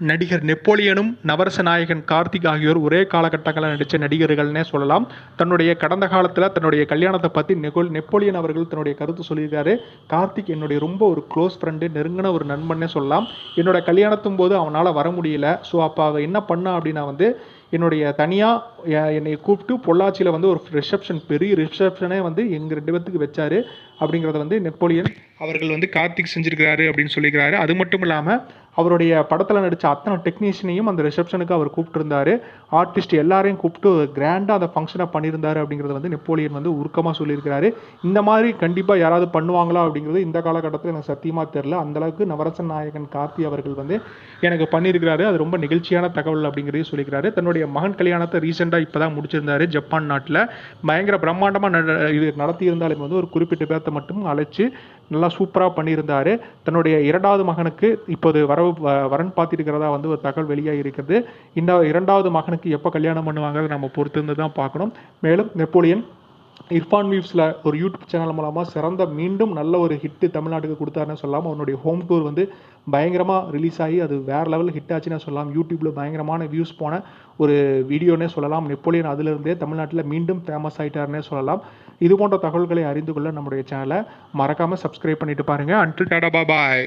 நடிகர் நெப்போலியனும் நவரச நாயகன் கார்த்திக் ஆகியோர் ஒரே காலகட்டங்களில் நடித்த நடிகர்கள்னே சொல்லலாம். தன்னுடைய கடந்த காலத்தில் தன்னுடைய கல்யாணத்தை பற்றி நெகோல் நெப்போலியன் அவர்கள் தன்னுடைய கருத்து சொல்லியிருக்காரு. கார்த்திக் என்னுடைய ரொம்ப ஒரு க்ளோஸ் ஃப்ரெண்டு நெருங்கின ஒரு நண்பன்னே சொல்லலாம். என்னோட கல்யாணத்தும் போது அவனால் வர முடியல. ஸோ அப்போ அவள் என்ன பண்ணா அப்படின்னா வந்து என்னுடைய தனியாக என்னை கூப்பிட்டு பொள்ளாச்சியில் வந்து ஒரு ரிசப்ஷன் பெரிய ரிசப்ஷனே வந்து எங்கள் ரெண்டு பேர்த்துக்கு வச்சாரு. அப்படிங்கிறத வந்து நெப்போலியன் அவர்கள் வந்து கார்த்திக் செஞ்சுருக்கிறாரு அப்படின்னு சொல்லியிருக்கிறாரு. அது மட்டும் இல்லாமல் அவருடைய படத்தில் நடித்த அத்தனை டெக்னீஷியனையும் அந்த ரிசப்ஷனுக்கு அவர் கூப்பிட்டுருந்தாரு. ஆர்டிஸ்ட் எல்லாரையும் கூப்பிட்டு கிராண்டாக அந்த ஃபங்க்ஷனை பண்ணியிருந்தாரு அப்படிங்கிறது வந்து நெப்போலியன் வந்து உருக்கமாக சொல்லியிருக்கிறாரு. இந்த மாதிரி கண்டிப்பாக யாராவது பண்ணுவாங்களா அப்படிங்கிறது இந்த காலகட்டத்தில் எனக்கு சத்தியமாக தெரில அந்தளவுக்கு நவரசன் நாயகன் கார்த்தி அவர்கள் வந்து எனக்கு பண்ணியிருக்கிறாரு. அது ரொம்ப நிகழ்ச்சியான தகவல் அப்படிங்கிறதையும் சொல்லியிருக்கிறாரு. தன்னுடைய மகன் கல்யாணத்தை ரீசெண்டாக இப்போ தான் முடிச்சிருந்தாரு ஜப்பான் நாட்டில். பயங்கர பிரம்மாண்டமாக நட இது நடத்தியிருந்தாலும் வந்து ஒரு குறிப்பிட்ட பேர்த்தை மட்டும் அழைச்சி நல்லா சூப்பராக பண்ணியிருந்தாரு. தன்னுடைய இரண்டாவது மகனுக்கு இப்போது வரவு வ- வரன் பார்த்திருக்கிறதா வந்து ஒரு தகவல் வெளியாக இருக்கிறது. இந்த இரண்டாவது மகனுக்கு எப்போ கல்யாணம் பண்ணுவாங்க நம்ம பொறுத்திருந்து தான் பார்க்கணும். மேலும் நெப்போலியன் இர்ஃபான் வீவ்ஸில் ஒரு யூடியூப் சேனல் மூலமாக சிறந்த மீண்டும் நல்ல ஒரு ஹிட்டு தமிழ்நாட்டுக்கு கொடுத்தாருன்னு சொல்லலாம் அவனுடைய ஹோம் டூர் வந்து பயங்கரமாக ரிலீஸ் ஆகி அது வேறு லெவல் ஹிட் ஆச்சுன்னு சொல்லலாம் யூடியூப்பில் பயங்கரமான வியூஸ் போன ஒரு வீடியோனே சொல்லலாம். நெப்போலியன் அதிலிருந்தே தமிழ்நாட்டில் மீண்டும் ஃபேமஸ் ஆகிட்டாருன்னே சொல்லலாம். இது போன்ற தகவல்களை அறிந்து கொள்ள நம்முடைய சேனலை மறக்காமல் சப்ஸ்கிரைப் பண்ணிட்டு பாருங்கள் அன்டில் டாடா பாய்